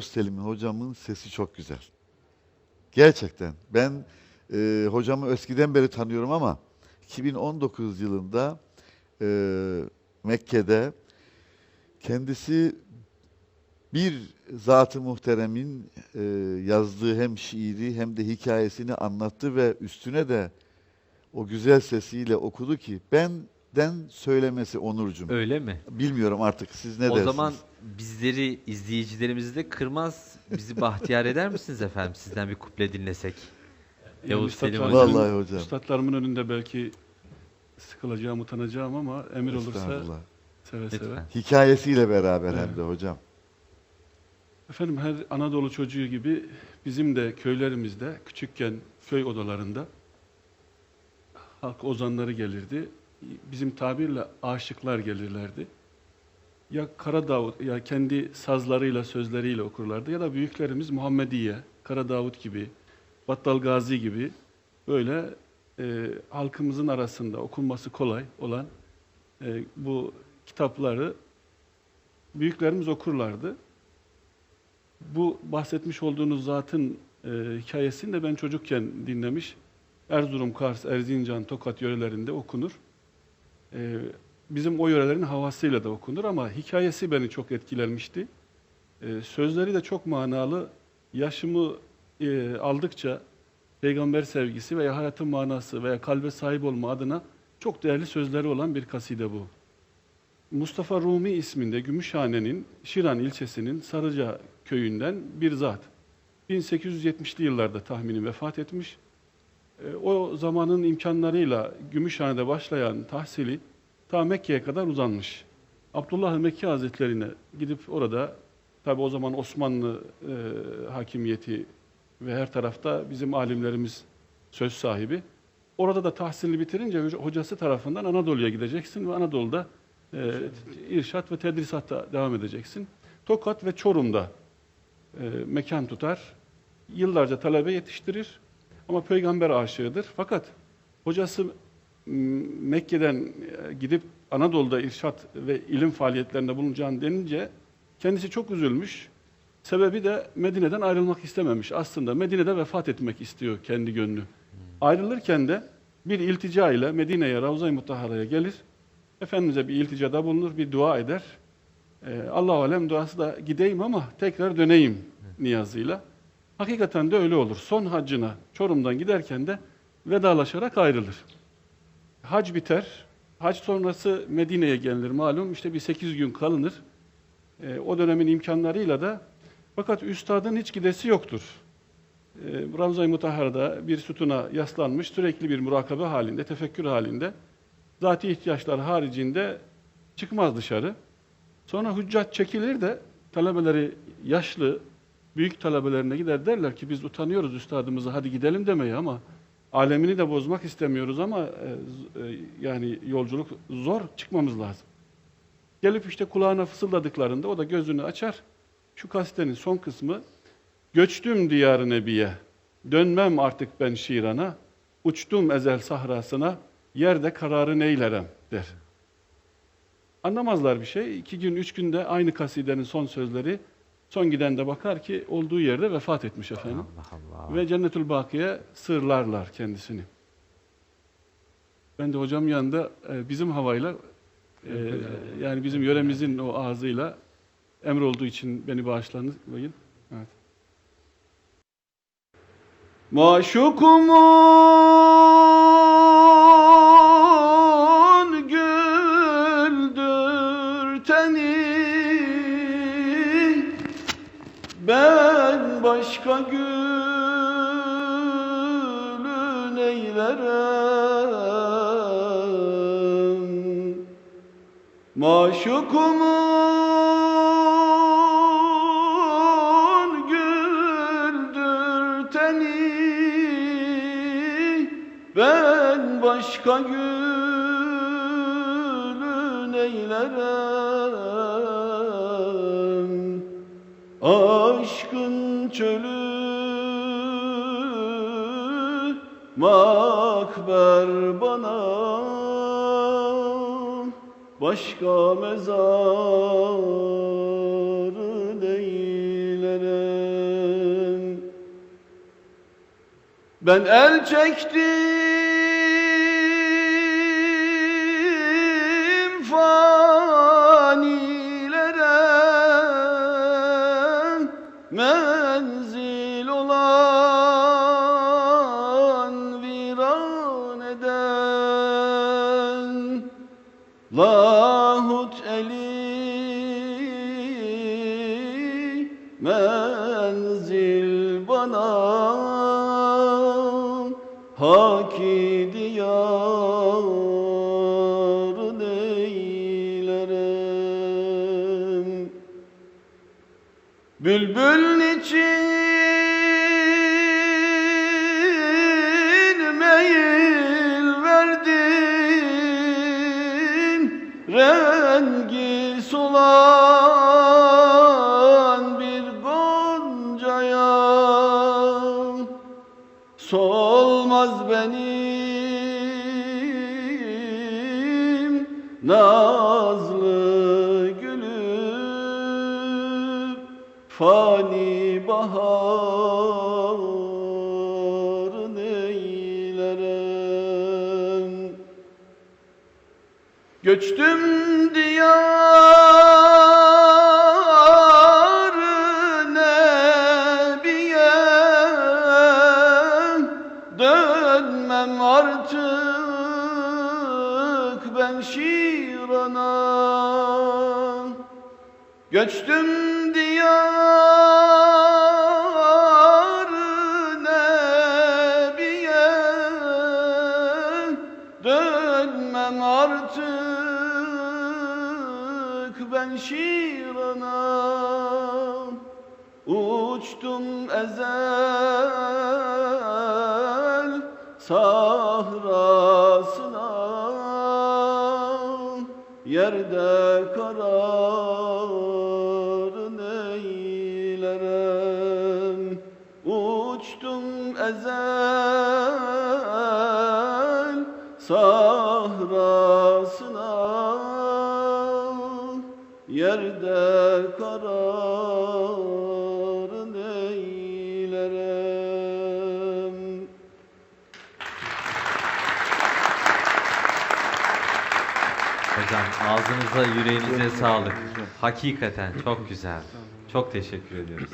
Yavuz Selim hocamın sesi çok güzel. Gerçekten. Ben e, hocamı eskiden beri tanıyorum ama 2019 yılında e, Mekke'de kendisi bir zat-ı muhteremin e, yazdığı hem şiiri hem de hikayesini anlattı ve üstüne de o güzel sesiyle okudu ki benden söylemesi Onurcuğum. Öyle mi? Bilmiyorum artık siz ne o dersiniz? zaman bizleri, izleyicilerimizi de kırmaz, bizi bahtiyar eder misiniz efendim? Sizden bir kuple dinlesek. Yavuz Selim hocam. Vallahi hocam. Üstadlarımın önünde belki sıkılacağım, utanacağım ama emir olursa seve seve. Lütfen. Hikayesiyle beraber hem Evet. de hocam. Efendim her Anadolu çocuğu gibi bizim de köylerimizde küçükken köy odalarında halk ozanları gelirdi. Bizim tabirle aşıklar gelirlerdi. Ya Kara Davut ya kendi sazlarıyla sözleriyle okurlardı ya da büyüklerimiz Muhammediye, Kara Davut gibi, Battal Gazi gibi böyle e, halkımızın arasında okunması kolay olan e, bu kitapları büyüklerimiz okurlardı. Bu bahsetmiş olduğunuz zatın e, hikayesini de ben çocukken dinlemiş. Erzurum, Kars, Erzincan, Tokat yörelerinde okunur. E, bizim o yörelerin havasıyla da okunur ama hikayesi beni çok etkilenmişti. E, sözleri de çok manalı. Yaşımı e, aldıkça peygamber sevgisi veya hayatın manası veya kalbe sahip olma adına çok değerli sözleri olan bir kaside bu. Mustafa Rumi isminde Gümüşhane'nin Şiran ilçesinin Sarıca köyünden bir zat. 1870'li yıllarda tahmini vefat etmiş. E, O zamanın imkanlarıyla Gümüşhane'de başlayan tahsili ta Mekke'ye kadar uzanmış. Abdullah Mekki Hazretlerine gidip orada tabi o zaman Osmanlı e, hakimiyeti ve her tarafta bizim alimlerimiz söz sahibi. Orada da tahsilini bitirince hoca- hocası tarafından Anadolu'ya gideceksin ve Anadolu'da e, irşat ve tedrisatta devam edeceksin. Tokat ve Çorum'da e, mekan tutar. Yıllarca talebe yetiştirir ama peygamber aşığıdır. Fakat hocası Mekke'den e, gidip Anadolu'da irşat ve ilim faaliyetlerinde bulunacağını denince kendisi çok üzülmüş. Sebebi de Medine'den ayrılmak istememiş. Aslında Medine'de vefat etmek istiyor kendi gönlü. Ayrılırken de bir iltica ile Medine'ye, Ravza-i Mutahhara'ya gelir. Efendimiz'e bir ilticada bulunur, bir dua eder. Ee, Allah alem duası da gideyim ama tekrar döneyim niyazıyla. Hakikaten de öyle olur. Son haccına Çorum'dan giderken de vedalaşarak ayrılır. Hac biter. Hac sonrası Medine'ye gelinir malum. İşte bir 8 gün kalınır. Ee, o dönemin imkanlarıyla da fakat üstadın hiç gidesi yoktur. Ee, Ravza-i Mutahhara'da bir sütuna yaslanmış, sürekli bir murakabe halinde, tefekkür halinde, zati ihtiyaçlar haricinde çıkmaz dışarı. Sonra hüccat çekilir de talebeleri yaşlı, büyük talebelerine gider derler ki biz utanıyoruz üstadımıza hadi gidelim demeye ama alemini de bozmak istemiyoruz ama e, e, yani yolculuk zor çıkmamız lazım. Gelip işte kulağına fısıldadıklarında o da gözünü açar. Şu kastenin son kısmı Göçtüm diyar nebiye, dönmem artık ben şirana, uçtum ezel sahrasına, yerde kararı neylerem der. Anlamazlar bir şey. İki gün, üç günde aynı kasidenin son sözleri, son giden de bakar ki olduğu yerde vefat etmiş efendim. Allah Allah. Ve Cennetül Baki'ye sırlarlar kendisini. Ben de hocam yanında e, bizim havayla, e, yani bizim yöremizin o ağzıyla emir olduğu için beni bağışlayın. Evet. Maşukumun güldür teni ben başka gülün eylerim Maşukumun güldür teni. Ben başka gülün eylerim Aşkın çölü makber bana. Başka mezar değilim Ben el çektim. Lahut eli menzil bana haki diyarın eylerim Bülbül için Solan bir goncaya. Solmaz benim nazlı gülüm Fani baharın Göçtüm diyar nebiye. Dönmem artık ben Şiran'a. Göçtüm diyar nebiye. Dönmem artık ben Şiran'a Uçtum ezel sahrasına. Yerde kararın eylerim Uçtum ezel sahrasına Yerde kararın eylerim Hocam ağzınıza yüreğinize sağlık. Hakikaten çok güzel. Çok teşekkür ediyoruz.